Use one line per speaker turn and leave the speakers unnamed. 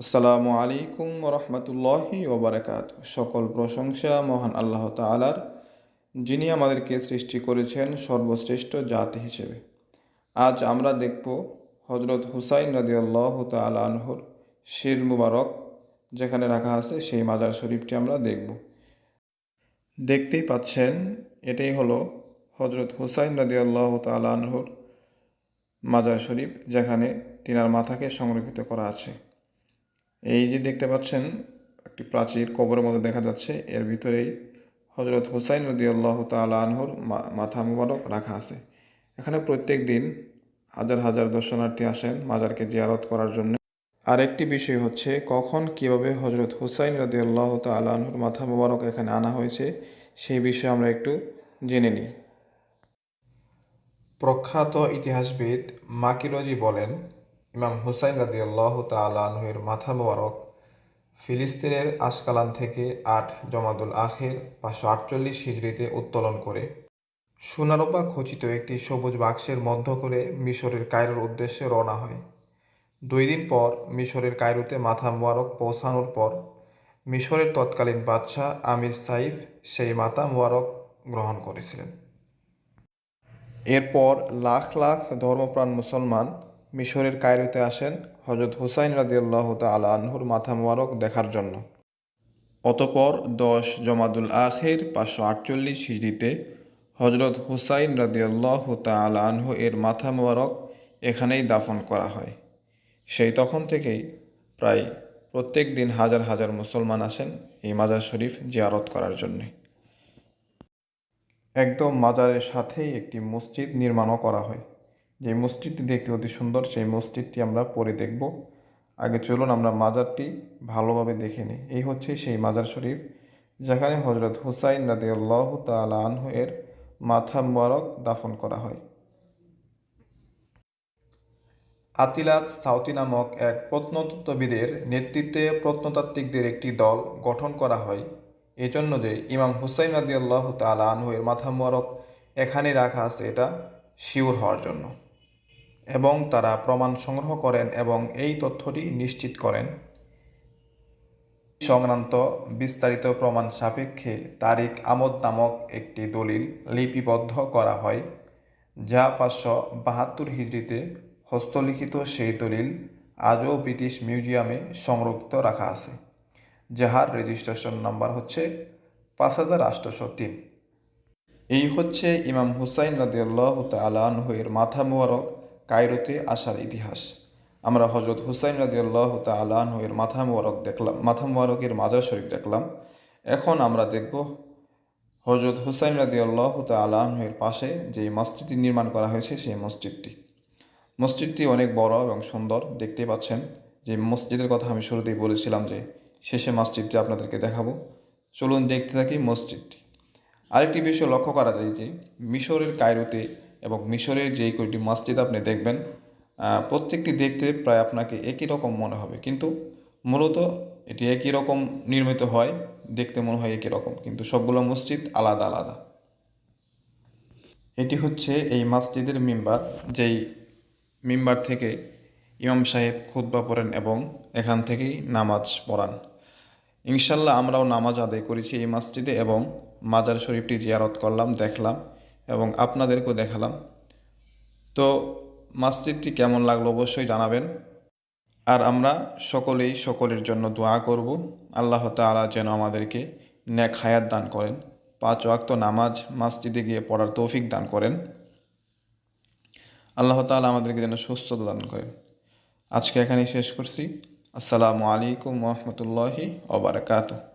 আসসালামু আলাইকুম রহমতুল্লাহি ওবরাকাত। সকল প্রশংসা মহান আল্লাহ তালার যিনি আমাদেরকে সৃষ্টি করেছেন সর্বশ্রেষ্ঠ জাতি হিসেবে। আজ আমরা দেখব হজরত হুসাইন রাজি আল্লাহ তালাহর শির মুবারক, যেখানে রাখা আছে সেই মাজার শরীফটি আমরা দেখব। দেখতেই পাচ্ছেন, এটাই হলো হজরত হুসাইন রাজি আল্লাহ তালাহর মাজার শরীফ, যেখানে তিনার মাথাকে সংরক্ষিত করা আছে। এই যে দেখতে পাচ্ছেন, একটি প্রাচীর কবরের মধ্যে দেখা যাচ্ছে। এর ভিতরেই হজরত হুসাইন রদি আল্লাহ তালা আনহুর মাথা মুবারক রাখা আছে। এখানে প্রত্যেক দিন হাজার হাজার দর্শনার্থী আসেন মাজারকে জিয়ারত করার জন্য। আরেকটি বিষয় হচ্ছে, কখন কীভাবে হজরত হুসাইন রদি আল্লাহ তালা আনহুর মাথা মুবারক এখানে আনা হয়েছে, সেই বিষয়ে আমরা একটু জেনে নিই। প্রখ্যাত ইতিহাসবিদ মাকিরজি বলেন ইমাম হুসাইন রাদি আল্লাহ তালাহের মাথা মোবারক ফিলিস্তিনের আসকালান থেকে আট জমাদুল আখের পাঁচশো আটচল্লিশ হিজড়িতে উত্তোলন করে। সোনারোপা খচিত একটি সবুজ বাক্সের মধ্য করে মিশরের কায়রোর উদ্দেশ্যে রওনা হয়। দুই দিন পর মিশরের কায়রোতে মাথা মোবারক পৌঁছানোর পর মিশরের তৎকালীন বাদশাহ আমির সাইফ সেই মাথা মোবারক গ্রহণ করেছিলেন। এরপর লাখ লাখ ধর্মপ্রাণ মুসলমান মিশরের কায়রোতে আসেন হজরত হুসাইন রাদিয়াল্লাহ তালা আনহুর মাথা মোবারক দেখার জন্য। অতপর দশ জমাদুল আখের পাঁচশো আটচল্লিশ হিজড়িতে হজরত হুসাইন রাদিয়াল্লাহ তালা আনহু এর মাথা মোবারক এখানেই দাফন করা হয়। সেই তখন থেকেই প্রায় প্রত্যেক দিন হাজার হাজার মুসলমান আসেন এই মাজার শরীফ জিয়ারত করার জন্যে। একদম মাজারের সাথেই একটি মসজিদ নির্মাণও করা হয়। যে মসজিদটি দেখতে অতি সুন্দর, সেই মসজিদটি আমরা পরে দেখব। আগে চলুন আমরা মাজারটি ভালোভাবে দেখে নিই। এই হচ্ছে সেই মাজার শরীফ, যেখানে হজরত হুসাইন রাদি আল্লাহ তালা আনহু এর মাথা মুবারক দাফন করা হয়। আতিলাত সাউতি নামক এক প্রত্নতত্ত্ববিদের নেতৃত্বে প্রত্নতাত্ত্বিকদের একটি দল গঠন করা হয়। এজন্য যে ইমাম হুসাইন রাদি আল্লাহ তালা এর মাথা মুবারক এখানে রাখা আছে, এটা শিওর হওয়ার জন্য। এবং তারা প্রমাণ সংগ্রহ করেন এবং এই তথ্যটি নিশ্চিত করেন। সংক্রান্ত বিস্তারিত প্রমাণ সাপেক্ষে তারিখ আমদ নামক একটি দলিল লিপিবদ্ধ করা হয়, যা পাঁচশো বাহাত্তর হিজড়িতে হস্তলিখিত সেই দলিল আজও ব্রিটিশ মিউজিয়ামে সংরক্ষিত রাখা আছে, যাহার রেজিস্ট্রেশন নাম্বার হচ্ছে পাঁচ হাজার আটশোশো তিন। এই হচ্ছে ইমাম হুসাইন রাদিয়াল্লাহ তালাহ এর মাথা মুবারক কায়রোতে আসার ইতিহাস। আমরা হজরত হুসাইন রাদিয়াল্লাহ তালাহ এর মাথা মুবারক দেখলাম, মাথা মুবারকের মাজার শরীফ দেখলাম। এখন আমরা দেখব হজরত হুসাইন রাদিয়াল্লাহ তালাহ এর পাশে যে মসজিদটি নির্মাণ করা হয়েছে সেই মসজিদটি। মসজিদটি অনেক বড় এবং সুন্দর দেখতে পাচ্ছেন। যে মসজিদের কথা আমি শুরুতেই বলেছিলাম যে শেষে মসজিদটি আপনাদেরকে দেখাবো। চলুন দেখতে থাকি মসজিদটি। আরেকটি বিষয় লক্ষ্য করা যায় যে মিশরের কায়রোতে এবং মিশরের যে কয়টি মসজিদ আপনি দেখবেন প্রত্যেকটি দেখতে প্রায় আপনাকে একই রকম মনে হবে। কিন্তু মূলত এটি একই রকম নির্মিত হয়, দেখতে মনে হয় একই রকম, কিন্তু সবগুলো মসজিদ আলাদা আলাদা। এটি হচ্ছে এই মসজিদের মিম্বার, যেই মিম্বার থেকে ইমাম সাহেব খুদ্া পড়েন এবং এখান থেকেই নামাজ পড়ান। ইনশাল্লাহ আমরাও নামাজ আদায় করেছি এই মসজিদে এবং মাজার শরীফটি জিয়ারত করলাম, দেখলাম। এবং আপনাদেরকেও দেখালাম। তো মসজিদটি কেমন লাগল অবশ্যই জানাবেন। আর আমরা সকলেই সকলের জন্য দোয়া করব, আল্লাহ তালা যেন আমাদেরকে ন্যাক হায়াত দান করেন, পাঁচ ওয়াক্ত নামাজ মসজিদে গিয়ে পড়ার তৌফিক দান করেন। আল্লাহ তালা আমাদেরকে যেন সুস্থতা দান করেন। আজকে এখানেই শেষ করছি। আসসালামু আলাইকুম রহমতুল্লাহি ওবরাকাতু